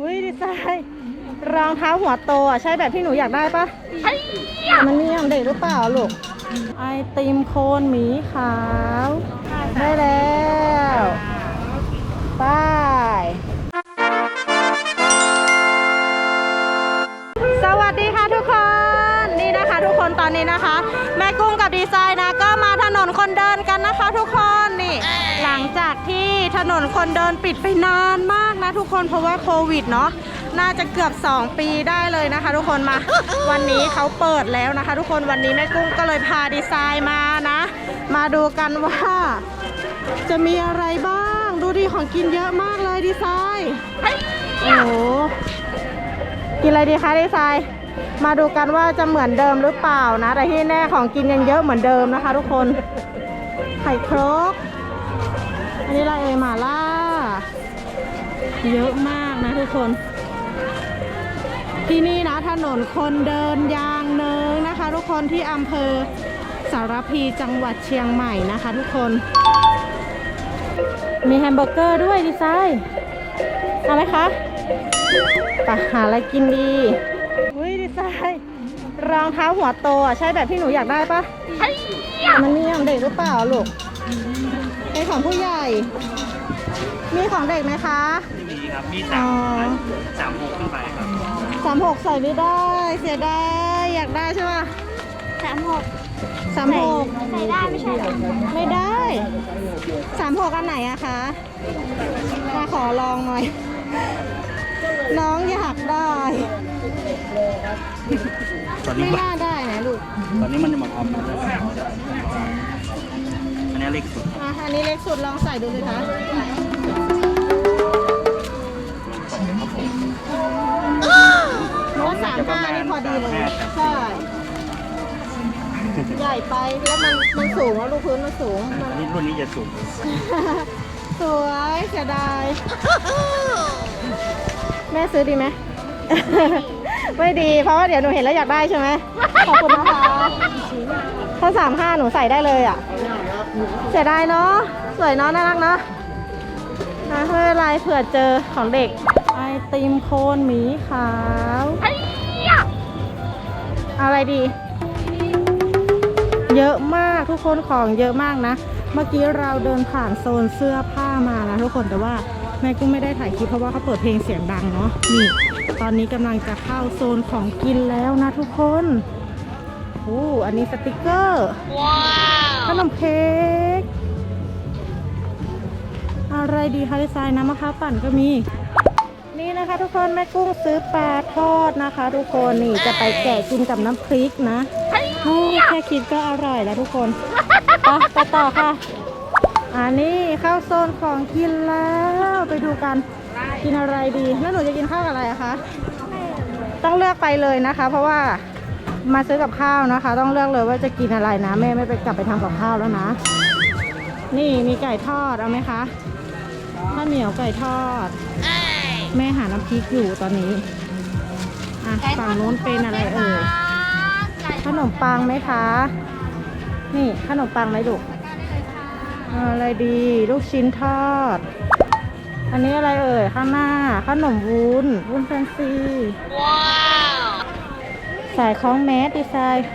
อุ้ยดีไซน์รองเท้าหัวโตอะใช่แบบที่หนูอยากได้ปะมันนี่ยังเด็กหรือเปล่าลูก ไอติมโคนหมีขาว ได้แล้วไปสวัสดีค่ะทุกคน นี่นะคะทุกคนตอนนี้นะคะ แม่กุ้งกับดีไซน์นะก็มาถนนคนเดินกันนะคะทุกคนนี่ หลังจากที่ ถนนคนเดินปิดไปนานมากนะทุกคนเพราะว่าโควิดเนาะน่าจะเกือบ 2 ปีได้เลยนะคะ ทุกคนมา วันนี้เขาเปิดแล้วนะคะ ทุกคนวันนี้แม่กุ้งก็เลยพาดีไซน์มานะ มาดูกันว่า จะมีอะไรบ้าง ดูดิของกินเยอะมากเลยดีไซน์โอ้โหกินอะไรดีคะดีไซน์มาดูกันว่าจะเหมือนเดิมหรือเปล่านะ แต่ที่แน่ของกินยังเยอะเหมือนเดิมนะคะ ทุกคนไข่ครก นนี้อะไรเอ่ยหมาล่า เยอะมากนะทุกคน ที่นี่นะถนนคนเดินยางเนิงนะคะ ทุกคนที่อำเภอสารพีจังหวัดเชียงใหม่นะคะ ทุกคน มีแฮมเบอร์เกอร์ด้วยดีไซน์เอาไหมคะไปหาอะไรกินดีอุ้ยดีไซน์รองเท้าหัวโตอะใช่แบบที่หนูอยากได้ปะมันนี่ยังเด็กหรือเปล่าลูก เป็นของผู้ใหญ่ มีของเด็กไหมคะไม่มีครับ มีอ๋สาอมสามหกขึ้นไปครับสามหกใส่ไม่ได้ เสียดายอยากได้ใช่ป่ะสามหกสามหกใส่ได้ไม่ใช่เหรอไม่ได้สามหกอันไหนอะคะมาขอลองหน่อย น้องอยากได้ ตอนนี้ไม่น่าได้นะลูก ตอนนี้มันจะมาทำอั นนี้เล็กสุดอะอันนี้เล็กสุดลองใส่ดูเลยคะเพราะว่าสามห้านี่พอดีเลยใช่ใหญ่ไปแล้วมันมันสูงแล้วลูกพื้นมันสูงมันอันนี้รุ่นนี้จะสูงสวยเสียดายแม่ซื้อดีไหมไม่ดีเพราะว่าเดี๋ยวหนูเห็นแล้วอยากได้ใช่ไหมขอบคุณนะคะถ้าสามห้าหนูใส่ได้เลยอะ เสียดายเนาะ สวยเนาะน่ารักเนาะอะไม่เป็นไรเผื่อเจอของเด็ก ไอติมโคนหมีขาว อะไรดี เยอะมากทุกคนของเยอะมากนะ เมื่อกี้เราเดินผ่านโซนเสื้อผ้ามานะทุกคนแต่ว่าแม่กุ้งไม่ได้ถ่ายคลิปเพราะว่าเขาเปิดเพลงเสียงดังเนาะนี่ตอนนี้กำลังจะเข้าโซนของกินแล้วนะทุกคนโอ้อันนี้สติกเกอร์ข นมเค้ก อะไรดีคะดีไซน์น้ำมะพร้าวปั่นก็มี นี่นะคะทุกคนแม่กุ้งซื้อปลาทอดนะคะ ทุกคนนี่จะไปแกะกินกับน้ำพริกนะโอ้แค่คิดก็อร่อยแล้วทุกคนไปต่อค่ะอันนี้เข้าโซนของกินแล้วไปดูกันกินอะไรดีแล้วหนูจะกินข้าวกับอะไรคะต้องเลือกไปเลยนะคะ เพราะว่า มาซื้อกับข้าวนะคะ ต้องเลือกเลยว่าจะกินอะไรนะแม่ไม่ไปกลับไปทำกับข้าวแล้วนะ นี่มีไก่ทอดเอาไหมคะข้าวเหนียวไก่ทอด แม่หาน้ำพริกอยู่ตอนนี้อะฝั่งนู้นเป็นอะไรเอ่ยขนมปังไหมคะ นี่ขนมปังไหมลูกอะไรดี ลูกชิ้นทอด อันนี้อะไรเอ่ยข้างหน้าขนมวุ้นวุ้นแฟนซีว้า สายคล้องแมสดีไซน์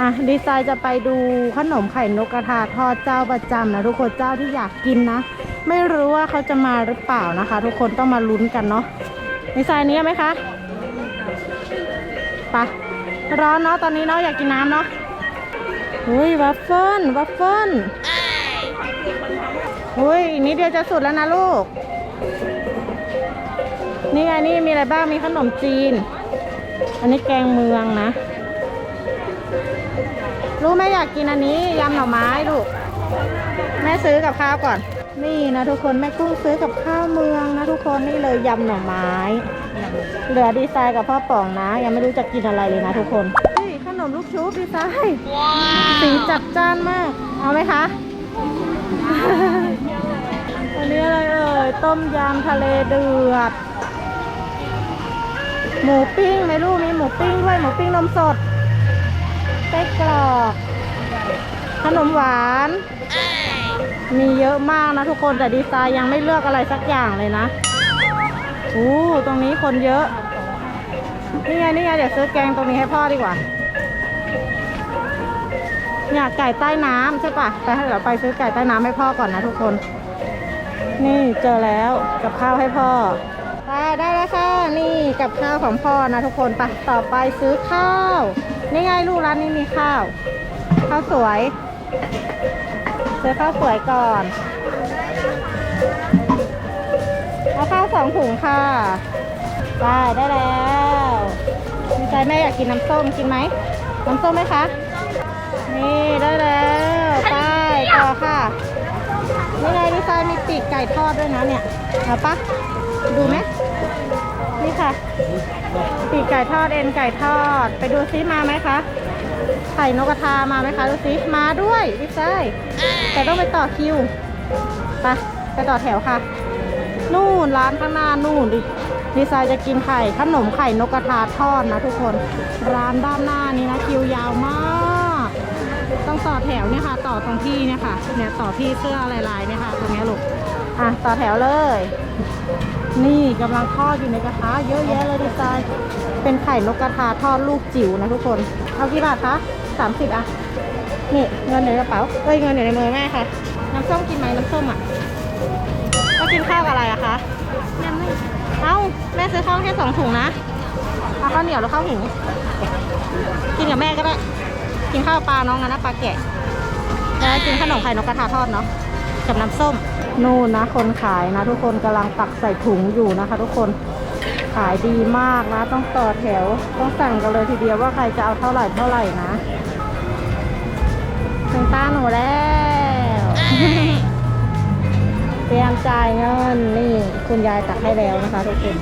อะดีไซน์จะไปดูขนมไข่นกกระทาทอดเจ้าประจำนะทุกคนเจ้าที่อยากกินนะ ไม่รู้ว่าเขาจะมาหรือเปล่านะคะ ทุกคนต้องมาลุ้นกันเนาะดีไซน์นี้ไหมคะไปะร้อนเนาะตอนนี้เนาะอยากกินน้ำเนาะอุ้ยวัฟเฟิลวัฟเฟิลอุ้ยอีกนิดเดียวจะสุดแล้วนะลูก นี่ไงนี่มีอะไรบ้างมีขนมจีน อันนี้แกงเมืองนะ รู้ไหมอยากกินอันนี้ยำหน่อไม้ลูก แม่ซื้อกับข้าวก่อน นี่นะทุกคนแม่กุ้งซื้อกับข้าวเมืองนะทุกคนนี่เลยยำหน่อไม้ เหลือดีไซน์กับพ่อป๋องนะ ยังไม่รู้จะกินอะไรเลยนะทุกคนนี่ขนมลูกชุบดีไซน์สีจัดจ้านมาก เอาไหมคะอันนี้อะไรเอ่ยต้มยำทะเลเดือด หมูปิ้งไหมลูกมีหมูปิ้งด้วยหมูปิ้งนมสดไส้กรอกขนมหวาน มีเยอะมากนะทุกคนแต่ดีไซน์ยังไม่เลือกอะไรสักอย่างเลยนะโอ้ตรงนี้คนเยอะ นี่ไงนี่ไงเดี๋ยวซื้อแกงตรงนี้ให้พ่อดีกว่าอยากไก่ใต้น้ำใช่ปะไปให้เราไปซื้อไก่ใต้น้ำให้พ่อก่อนนะทุกคน นี่เจอแล้วกับข้าวให้พ่อ ไปได้แล้วค่ะ นี่กับข้าวของพ่อนะทุกคนไปต่อไปซื้อข้าวนี่ไงลูกร้านนี้มีข้าว ข้าวสวย ซื้อข้าวสวยก่อนเอาข้าวสองถุงค่ะได้ได้แล้วดีใจแม่อยากกินน้ำส้มกินไหมน้ำส้มไหมคะนี่ได้แล้วไปต่อค่ะนี่ไงดีไซน์มีปีกไก่ทอดด้วยนะเนี่ยเอาปะดูไหม ค่ะ ปีกไก่ทอดเอ็นไก่ทอด ไปดูซิมาไหมคะไข่นกกระทามาไหมคะดูซิมาด้วยดีไซน์แต่ต้องไปต่อคิวไปไปต่อแถวค่ะ นู่นร้านข้างหน้านู่นดิดีไซน์จะกินไข่ขนมไข่นกกระทาทอดนะทุกคน ร้านด้านหน้านี้นะคิวยาวมาก ต้องต่อแถวเนี่ยค่ะ ต่อตรงที่เนี่ยค่ะ เนี่ยต่อที่เสื้อลายๆเนี่ยค่ะ ตรงนี้ลูกอะต่อแถวเลย นี่กำลังทอดอยู่ในกระทะเยอะแยะเลยดีไซน์เป็นไข่นกกระทาทอดลูกจิ๋วนะทุกคน เอากี่บาทคะสามสิบอะ นี่เงินอยู่ในกระเป๋าเอ้ยเงินอยู่ในมือแม่ค่ะ น้ำส้มกินไหมน้ำส้มอะก็กินข้าวกับอะไรอะคะน้ำไม่เอ้าแม่ซื้อข้าวแค่สองถุงนะเอาข้าวเหนียวหรือข้าวหุงกินกับแม่ก็ได้ กินข้าวปลาน้องนะนะปลาแกะแล้วกินขนมไข่นกกระทาทอดเนาะกับน้ำส้ม นู่นนะคนขายนะ ทุกคนกำลังตักใส่ถุงอยู่นะคะ ทุกคนขายดีมากนะ ต้องต่อแถวต้องสั่งกันเลยทีเดียวว่าใครจะเอาเท่าไหร่เท่าไหร่นะถึงตาหนูแล้วเตรียมจ่ายเงินนี่คุณยายตักให้แล้วนะคะ ทุกคน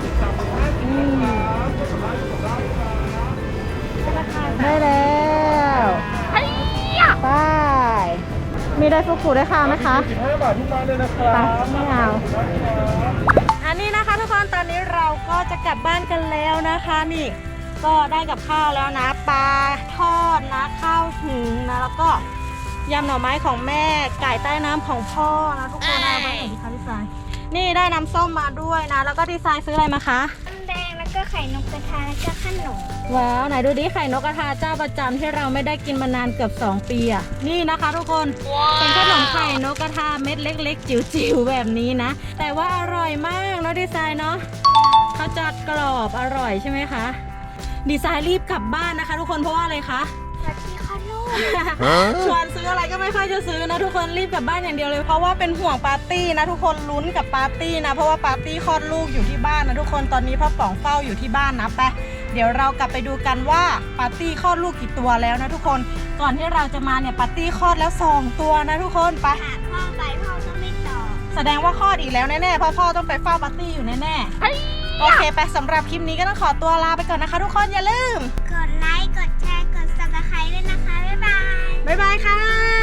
ได้แล้ว มีได้ฟุกุได้ค่ะไหมคะ15บาททุกร้านเลยนะคไปรับ ไม่เอา อันนี้นะคะทุกคนตอนนี้เราก็จะกลับบ้านกันแล้วนะคะนี่ก็ได้กับข้าวแล้วนะปลาทอดนะข้าวหุงนะแล้วก็ยำหน่อไม้ของแม่ไก่ใต้น้ำของพ่อนะทุกคนเอาไปไหนดีคะดีไซน์นี่ได้น้ำส้มมาด้วยนะ แล้วก็ดีไซน์ซื้ออะไรมาคะน้ำแดงแล้ว ก็ไข่นกกระทาแล้วก็ขนมว้าวไหนดูดิไข่นกกระทาเจ้าประจำที่เราไม่ได้กินมานานเกือบ 2 ปีอะนี่นะคะทุกคนเป็นขนมไข่นกกระทาเม็ดเล็ก ๆ จิ๋วๆแบบนี้นะ แต่ว่าอร่อยมากเนาะดีไซน์เนาะเขาจะกรอบอร่อยใช่ไหมคะ ดีไซน์รีบกลับบ้านนะคะ ทุกคนเพราะว่าอะไรคะ ชวนซื้ออะไรก็ไม่ค่อยจะซื้อนะทุกคนรีบกลับบ้านอย่างเดียวเลยเพราะว่าเป็นห่วงปาร์ตี้นะทุกคนลุ้นกับปาร์ตี้นะ เพราะว่าปาร์ตี้คลอดลูกอยู่ที่บ้านนะทุกคนตอนนี้พ่อป๋องเฝ้าอยู่ที่บ้านนะไปเดี๋ยวเรากลับไปดูกันว่าปาร์ตี้คลอดลูกกี่ตัวแล้วนะทุกคนก่อนที่เราจะมาเนี่ยปาร์ตี้คลอดแล้วสองตัวนะทุกคนไปหาพ่อไปพ่อก็ไม่ตอบแสดงว่าคลอดอีกแล้วแน่ๆเพราะพ่อต้องไปเฝ้าปาร์ตี้อยู่แน่ๆโอเคไปสำหรับคลิปนี้ก็ต้องขอตัวลาไปก่อนนะคะ ทุกคนอย่าลืม กดไลค์ กดแชร์ กด subscribe ด้วยนะคะ บ๊ายบาย บ๊ายบายค่ะ